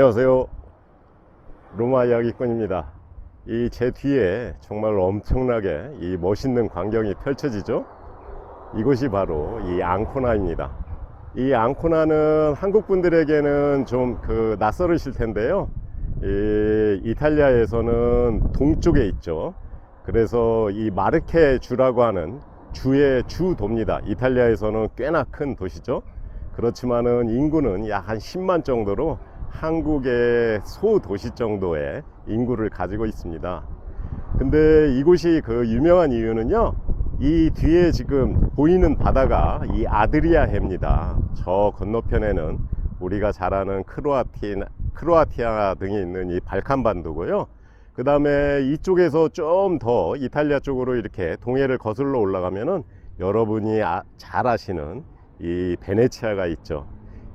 안녕하세요. 로마 이야기꾼입니다. 이 제 뒤에 정말 엄청나게 이 멋있는 광경이 펼쳐지죠? 이곳이 바로 이 앙코나입니다. 이 앙코나는 한국 분들에게는 좀 그 낯설으실 텐데요. 이 이탈리아에서는 동쪽에 있죠. 그래서 이 마르케 주라고 하는 주의 주도입니다. 이탈리아에서는 꽤나 큰 도시죠. 그렇지만은 인구는 약 한 10만 정도로 한국의 소도시 정도의 인구를 가지고 있습니다. 근데 이곳이 그 유명한 이유는요. 이 뒤에 지금 보이는 바다가 이 아드리아 해입니다. 저 건너편에는 우리가 잘 아는 크로아티나, 크로아티아 등이 있는 이 발칸반도고요. 그 다음에 이쪽에서 좀 더 이탈리아 쪽으로 이렇게 동해를 거슬러 올라가면은 여러분이 아- 잘 아시는 이 베네치아가 있죠.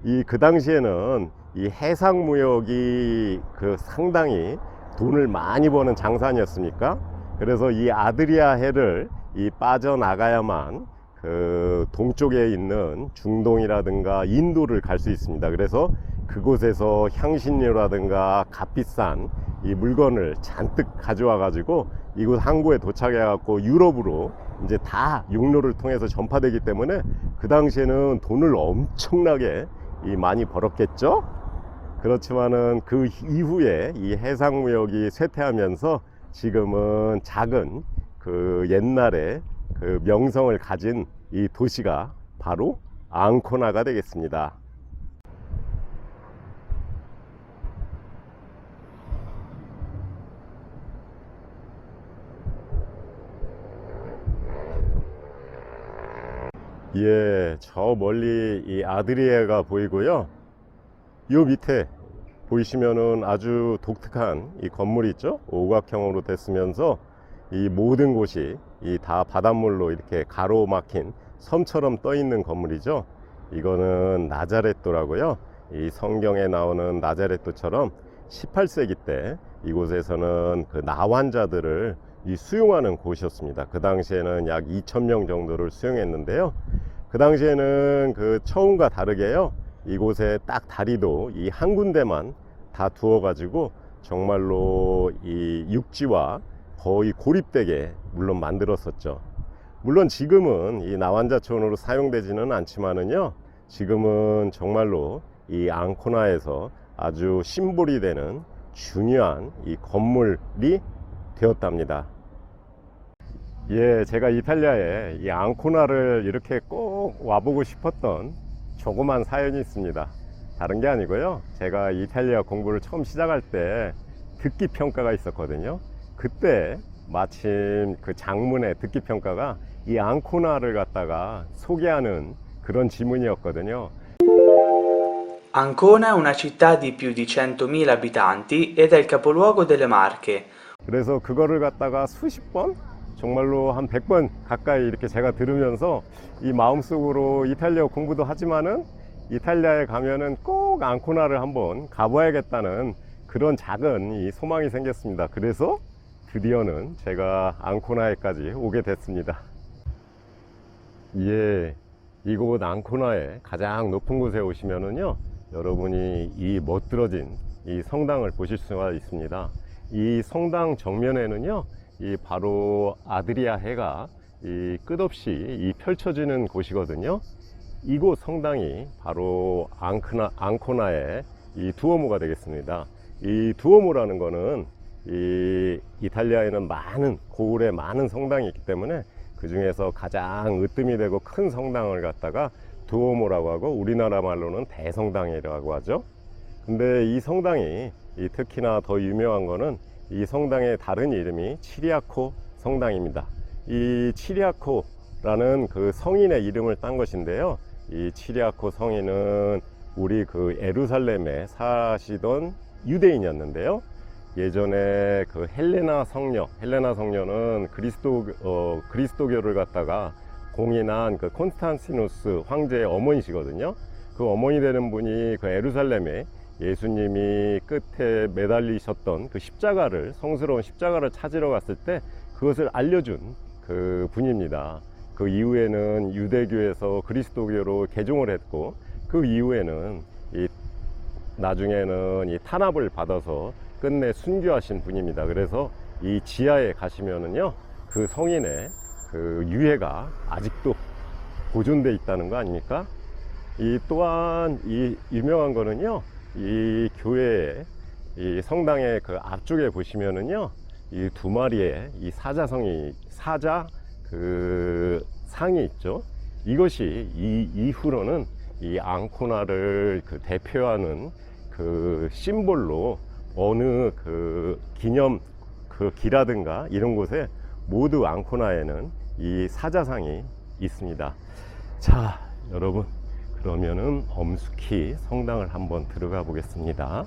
이 그 당시에는 이 해상 무역이 그 상당히 돈을 많이 버는 장산이었습니까? 그래서 이 아드리아 해를 이 빠져나가야만 그 동쪽에 있는 중동이라든가 인도를 갈 수 있습니다. 그래서 그곳에서 향신료라든가 값비싼 이 물건을 잔뜩 가져와 가지고 이곳 항구에 도착해 갖고 유럽으로 이제 다 육로를 통해서 전파되기 때문에 그 당시에는 돈을 엄청나게 이 많이 벌었겠죠. 그렇지만은 그 이후에 이 해상 무역이 쇠퇴하면서 지금은 작은 그 옛날에 그 명성을 가진 이 도시가 바로 앙코나가 되겠습니다. 예, 저 멀리 이 아드리에가 보이고요. 요 밑에 보이시면은 아주 독특한 이 건물이 있죠. 오각형으로 됐으면서 이 모든 곳이 이 다 바닷물로 이렇게 가로막힌 섬처럼 떠 있는 건물이죠. 이거는 나자렛도라고요. 이 성경에 나오는 나자렛도처럼 18세기 때 이곳에서는 그 나환자들을 이 수용하는 곳이었습니다. 그 당시에는 약 2,000명 정도를 수용했는데요. 그 당시에는 그 처음과 다르게요. 이곳에 딱 다리도 이 한 군데만 다 두어가지고 정말로 이 육지와 거의 고립되게 물론 만들었었죠. 물론 지금은 이 나환자촌으로 사용되지는 않지만은요. 지금은 정말로 이 앙코나에서 아주 심볼이 되는 중요한 이 건물이 되었답니다. 예, 제가 이탈리아에 이 앙코나를 이렇게 꼭 와보고 싶었던 조그만 사연이 있습니다. 다른 게 아니고요. 제가 이탈리아 공부를 처음 시작할 때 듣기 평가가 있었거든요. 그때 마침 그 장문의 듣기 평가가 이 앙코나를 갖다가 소개하는 그런 지문이었거든요. Ancona è una città di più di 100.000 abitanti ed è il capoluogo delle Marche. 그래서 그거를 갖다가 수십 번 정말로 한 100번 가까이 이렇게 제가 들으면서 이 마음속으로 이탈리아 공부도 하지만은 이탈리아에 가면은 꼭 앙코나를 한번 가봐야겠다는 그런 작은 이 소망이 생겼습니다. 그래서 드디어는 제가 앙코나에까지 오게 됐습니다. 예, 이곳 앙코나의 가장 높은 곳에 오시면은요, 여러분이 이 멋들어진 이 성당을 보실 수가 있습니다. 이 성당 정면에는요, 이 바로 아드리아 해가 이 끝없이 이 펼쳐지는 곳이거든요. 이곳 성당이 바로 앙크나, 앙코나의 이 두오모가 되겠습니다. 이 두오모라는 거는 이 이탈리아에는 많은 고을에 많은 성당이 있기 때문에 그 중에서 가장 으뜸이 되고 큰 성당을 갖다가 두오모라고 하고 우리나라 말로는 대성당이라고 하죠. 근데 이 성당이 이 특히나 더 유명한 거는 이 성당의 다른 이름이 치리아코 성당입니다. 이 치리아코라는 그 성인의 이름을 딴 것인데요. 이 치리아코 성인은 우리 그 에루살렘에 사시던 유대인이었는데요. 예전에 그 헬레나 성녀, 헬레나 성녀는 그리스도 어, 그리스도교를 갖다가 공인한 그 콘스탄티누스 황제의 어머니시거든요. 그 어머니 되는 분이 그 에루살렘에 예수님이 끝에 매달리셨던 그 십자가를 성스러운 십자가를 찾으러 갔을 때 그것을 알려준 그 분입니다. 그 이후에는 유대교에서 그리스도교로 개종을 했고 그 이후에는 이 나중에는 이 탄압을 받아서 끝내 순교하신 분입니다. 그래서 이 지하에 가시면은요, 그 성인의 그 유해가 아직도 보존돼 있다는 거 아닙니까? 이 또한 이 유명한 거는요, 이 교회 이 성당의 그 앞쪽에 보시면은요, 이 두 마리의 이 사자성이 사자 그 상이 있죠. 이것이 이 이후로는 이 앙코나를 그 대표하는 그 심볼로 어느 그 기념 그 기라든가 이런 곳에 모두 앙코나에는 이 사자상이 있습니다. 자, 여러분 그러면은 엄숙히 성당을 한번 들어가 보겠습니다.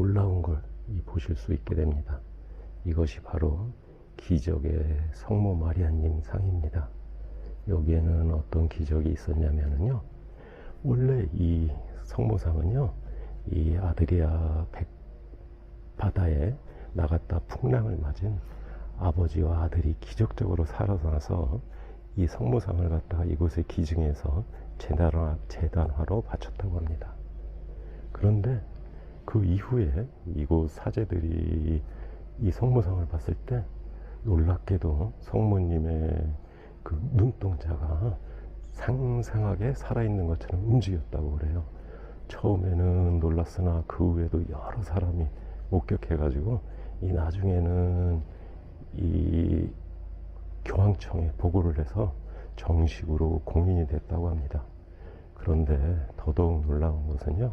놀라운 걸이 보실 수 있게 됩니다. 이것이 바로 기적의 성모 마리아님 상입니다. 여기에는 어떤 기적이 있었냐면은요 원래 이 성모상은요 이 아드리아 백 바다에 나갔다 풍랑을 맞은 아버지와 아들이 기적적으로 살아나서 이 성모상을 갖다가 이곳에 기증해서 재단화, 재단화로 바쳤다고 합니다. 그런데 그 이후에 이곳 사제들이 이 성모상을 봤을 때 놀랍게도 성모님의 그 눈동자가 상상하게 살아있는 것처럼 움직였다고 그래요. 처음에는 놀랐으나 그 후에도 여러 사람이 목격해가지고 이 나중에는 이 교황청에 보고를 해서 정식으로 공인이 됐다고 합니다. 그런데 더더욱 놀라운 것은요,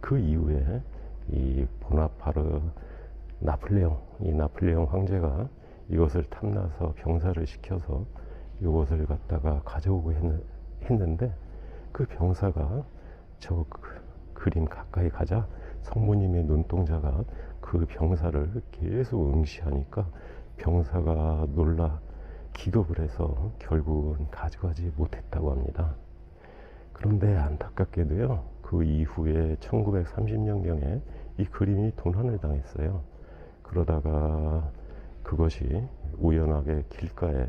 그 이후에 이 보나파르 나폴레옹, 이 나폴레옹 황제가 이것을 탐나서 병사를 시켜서 이것을 갖다가 가져오고 했는, 했는데 그 병사가 저 그- 그림 가까이 가자 성모님의 눈동자가 그 병사를 계속 응시하니까 병사가 놀라 기겁을 해서 결국은 가져가지 못했다고 합니다. 그런데 안타깝게도요, 그 이후에 1930년경에 이 그림이 도난을 당했어요. 그러다가 그것이 우연하게 길가에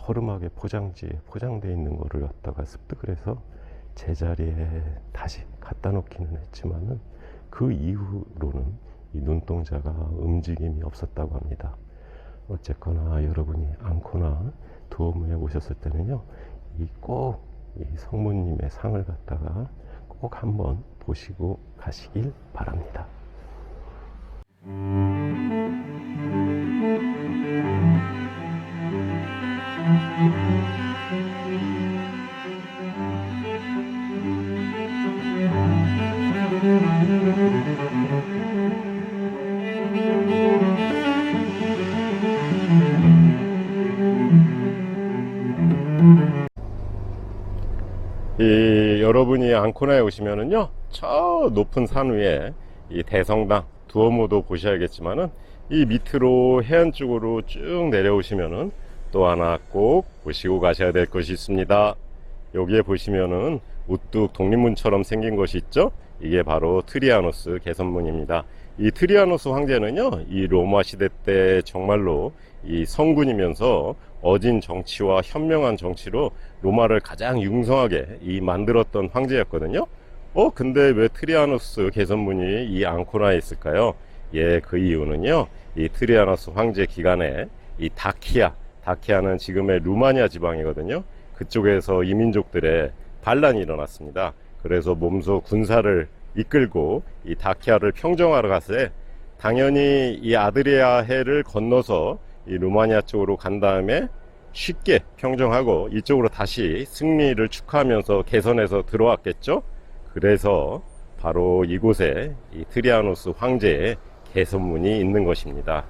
허름하게 포장지에 포장되어 있는 거를 갖다가 습득을 해서 제자리에 다시 갖다 놓기는 했지만은 그 이후로는 이 눈동자가 움직임이 없었다고 합니다. 어쨌거나 여러분이 앙코나 두오모에 오셨을 때는요, 이 꼭이 성모님의 상을 갖다가 꼭 한번 보시고 가시길 바랍니다. 이 여러분이 앙코나에 오시면은요 저 높은 산 위에 이 대성당 두오모도 보셔야겠지만은 이 밑으로 해안 쪽으로 쭉 내려오시면은 또 하나 꼭 보시고 가셔야 될 것이 있습니다. 여기에 보시면은 우뚝 독립문처럼 생긴 것이 있죠? 이게 바로 트리아노스 개선문입니다. 이 트리아노스 황제는요, 이 로마 시대 때 정말로 이 성군이면서 어진 정치와 현명한 정치로 로마를 가장 융성하게 이 만들었던 황제였거든요. 어, 근데 왜 트리아노스 개선문이 이 앙코나에 있을까요? 예, 그 이유는요, 이 트리아노스 황제 기간에 이 다키아, 다키아는 지금의 루마니아 지방이거든요. 그쪽에서 이민족들의 반란이 일어났습니다. 그래서 몸소 군사를 이끌고 이 다키아를 평정하러 갔을 때 당연히 이 아드리아 해를 건너서 이 루마니아 쪽으로 간 다음에 쉽게 평정하고 이쪽으로 다시 승리를 축하하면서 개선해서 들어왔겠죠. 그래서 바로 이곳에 이 트리아노스 황제의 개선문이 있는 것입니다.